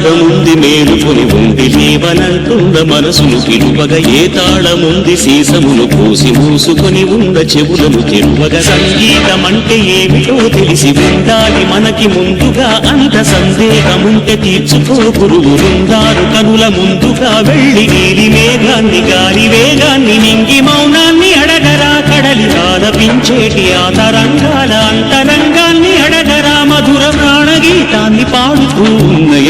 రాగముంది మేలుకొని ఉంది లేవనంటున్న మనసును పిలువగ ఏ తాళముంది సీసమును పోసి మూసుకొని ఉన్న చెవులను తెరువగ. సంగీతమంటే ఏమిటో తెలిసి ఉండాలి మనకి ముందుగా అంత సందేహముంటే తీర్చుకో గురువులుందారు కనుల ముందుగా వెళ్ళి నీలి మేఘాన్ని గాలి వేగాన్ని నింగి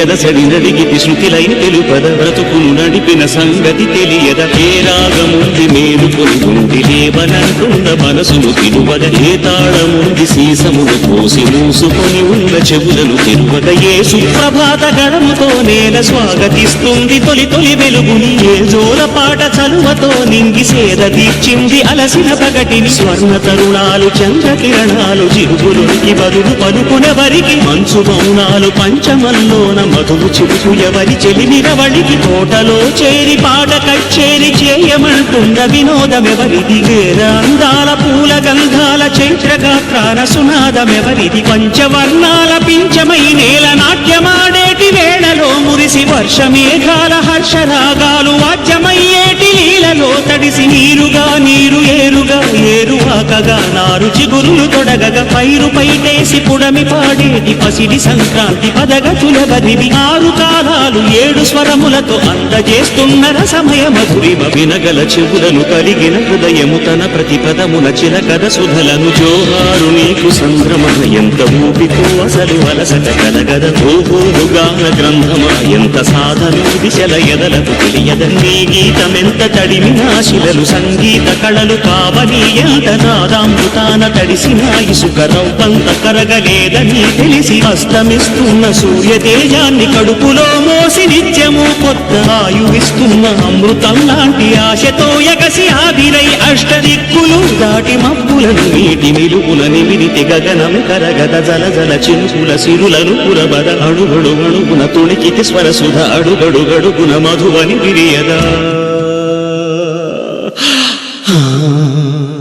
ఎదసడి నడిగితి శృతిలైన తెలుపద? బ్రతుకును నడిపిన సంగతి తెలియద? ఏ రాగముంది మేలు ఉంది లేవనంటున్న మనసును తిరువద ఏ తాళముంది సీసమును పోసి మూసుకొని ఉన్న చెవులను తిరువద? ఏ సుప్రభాత గణముతో నేల స్వాగతిస్తుంది? తొలి తొలి వెలుగుని ఏ జోల పాట చలువతో నింగి సేద తీర్చింది అలసిన పగటిని స్వర్ణ తరుణాలు చంద్రకిరణాలు కిరణాలు జిరుగులునికి బదులు పలుకునెవరికి మంచు మౌనాలు పంచమల్లోన మధువు చిరుకు ఎవరి చెలిమిరవళికి తోటలో చేరి పాట కచ్చేరి చేయమంటున్న వినోదమెవరిది? వేద అందాల పూల గంధాల చైత్రగాత్రాన సునాదమెవరిది? పంచవర్ణాల పించమై నేల నాట్యమా కురిసి వర్ష మేఘాల హర్షరాగాలు వాద్యమయ్యేటి లీలలో తడిసి నీరుగా నీరు ఏరువాకగా నారు చిగురులు తొడగగా పైరు పైటేసి పుడమి పాడేది పసిడి సంక్రాంతి పదగతుల బదివి ఆరు కాలాలు ఏడు స్వరములతో అందజేస్తున్న రసమయ మధురిమ వినగల చెవులను కలిగిన హృదయము తన ప్రతిపదమున చిలకద సుధలను జోహారు నీకు సంభ్రమన ఎంత ఊపితో అసలు వలసట కలగద ఓహో గాన గ్రంథమ? ఎంత సాధను దిశల ఎదలకు తెలియద నీ గీతమెంత తడిమి నాశిలలు సంగీత కళలు కావని ఎంత నాదామృతాన తడిసిన ఇసుక రవ్వంత కరగలేదని తెలిసి అస్తమిస్తున్న సూర్యతేజాన్ని కడుపులో మోసి నిత్యము కొత్త ఆయువిస్తున్న అమృతం లాంటి ఆశతో ఎగసి ఆవిరై అష్టదిక్కులు దాటి మబ్బులను నీటి నిలుపుల నిమిరితి గగనం కరగద జల జల చినుకుల సిరులను పురబద అడుగడు అడుగున తుణికితి స్వరసుధ అడుగడుగడుగున మధువని విరియదా. Ah